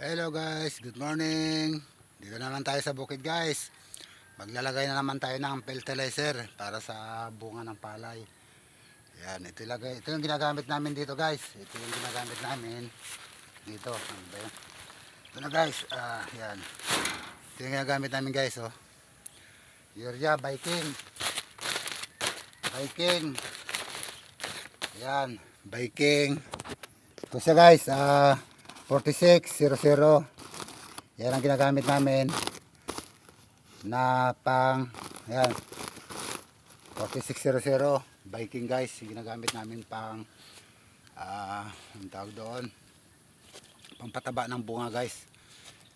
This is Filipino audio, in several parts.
Hello guys, good morning. Dito naman tayo sa bukid guys. Maglalagay na naman tayo ng fertilizer para sa bunga ng palay. Yan, ito, ilagay, ito yung ginagamit namin dito guys. Ito yung ginagamit namin dito. Ano? Ito na guys, ah, yan. Ito yung ginagamit namin guys, oh. Urea, Viking. Viking. Yan, Viking. Ito siya guys, ah, 4600. Yan ang ginagamit namin na pang, yan, 4600. Viking guys, yung ginagamit namin pang, ah, ang tawag doon, pampataba ng bunga guys.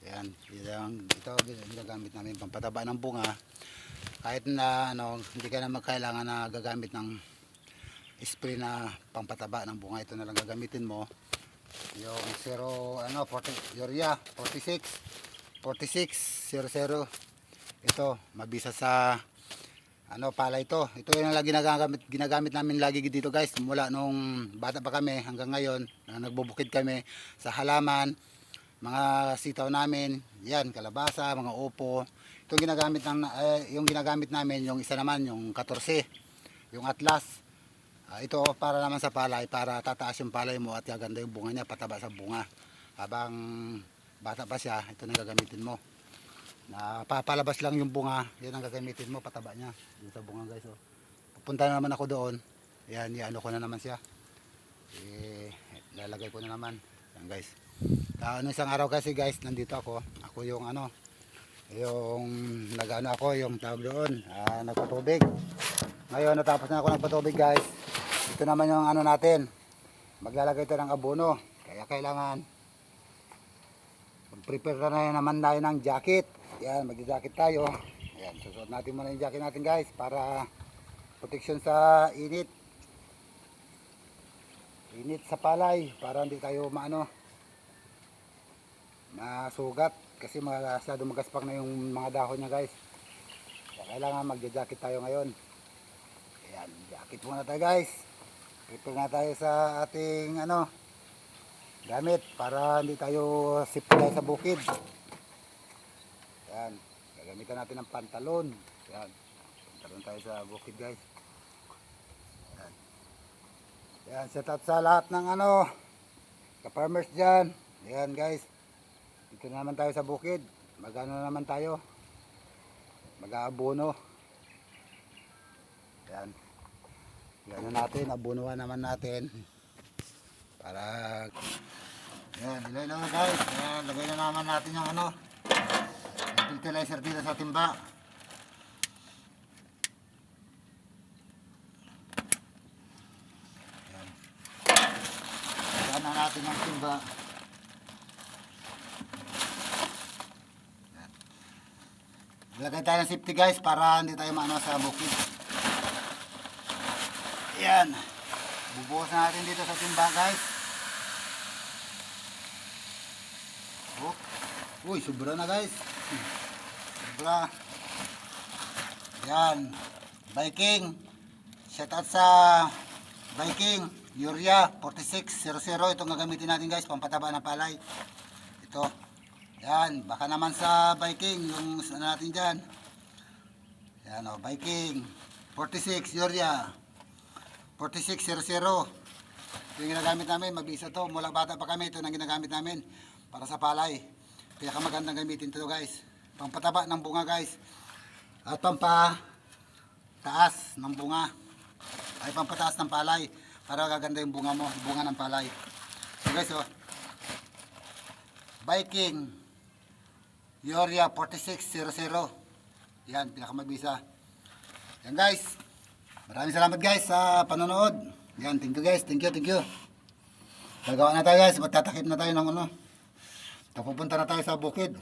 Yan ito ginagamit namin pampataba ng bunga. Kahit na ano, hindi ka na magkailangan na gagamit ng spray na pampataba ng bunga, ito na lang gagamitin mo. Yung 0 ano 40 urea 46 46 00 ito mabisa sa ano pala ito. Ito yung lagi ginagamit ginagamit namin lagi dito guys. Mula nung bata pa kami hanggang ngayon na nagbubukid kami sa halaman mga sitaw namin. Yan kalabasa mga upo. Ito ginagamit ng eh, yung ginagamit namin yung isa naman yung 14 yung atlas Ah, ito para naman sa palay, para tataas yung palay mo at gaganda yung bunga niya, pataba sa bunga. Habang bata pa siya, ito na gagamitin mo. Na papalabas lang yung bunga, yan ang gagamitin mo, pataba niya. Dito sa bunga guys. Oh. Pupunta na naman ako doon. Yan, iano ko na naman siya. Eh, lalagay ko na naman. Yan guys. Ah, ano isang araw kasi guys, nandito ako. Ako yung ano, yung nagano ako, yung tawag doon, ah, nagpatubig. Ngayon, natapos na ako nagpatubig guys. Ito naman yung ano natin. Maglalagay tayo ng abono. Kaya kailangan mag-prepare na na naman tayo ng jacket. Yan, mag-jacket tayo. Yan, susuot natin muna yung jacket natin guys para protection sa init. Init sa palay para hindi tayo maano masugat kasi masyado magaspak na yung mga dahon niya guys. Kaya kailangan mag-jacket tayo ngayon. Ayan, jacket muna tayo guys. Prepare na tayo sa ating ano gamit para hindi tayo sip tayo sa bukid. Ayan, gagamitan natin ng pantalon. Ayan, pantalon tayo sa bukid guys. Ayan. Ayan, set out sa lahat ng ano ka-farmers dyan. Ayan guys. Dito na naman tayo sa bukid. Magano na naman tayo. Mag-aabono. Ayan. Gano'n natin, abunuan naman natin. Para, yan, ilay naman guys. Ayan, lagay na naman natin yung ano, yung fertilizer dito sa timba. Ayan. Lagyan na natin yung timba. Lagay tayo ng safety guys para hindi tayo maano sa bukid. Yan. Bubuhos na natin dito sa timba guys. Oh. Uy, sobra na guys. Sobra. Yan. Viking. Shout out sa Viking. Urea 4600. Itong gagamitin natin guys. Pampataba ng palay. Ito. Yan. Baka naman sa Viking. Yung ano natin dyan. Yan o. Viking. 46 Urea. 4600. Ito yung ginagamit namin, mabisa to. Mula bata pa kami, ito na ginagamit namin para sa palay. Kaya kamagandang gamitin to guys. Pampataba ng bunga guys. At pampa taas ng bunga. Ay pampataas ng palay para gaganda yung bunga mo, bunga ng palay. So guys, oh. Viking Urea 4600. Yan, pinakamabisa. Yan guys. Maraming salamat guys sa panonood. Yan, thank you guys. Thank you, thank you. Gagawa na tayo guys. Magtatakip na tayo ng ano. Pupunta na tayo sa bukid.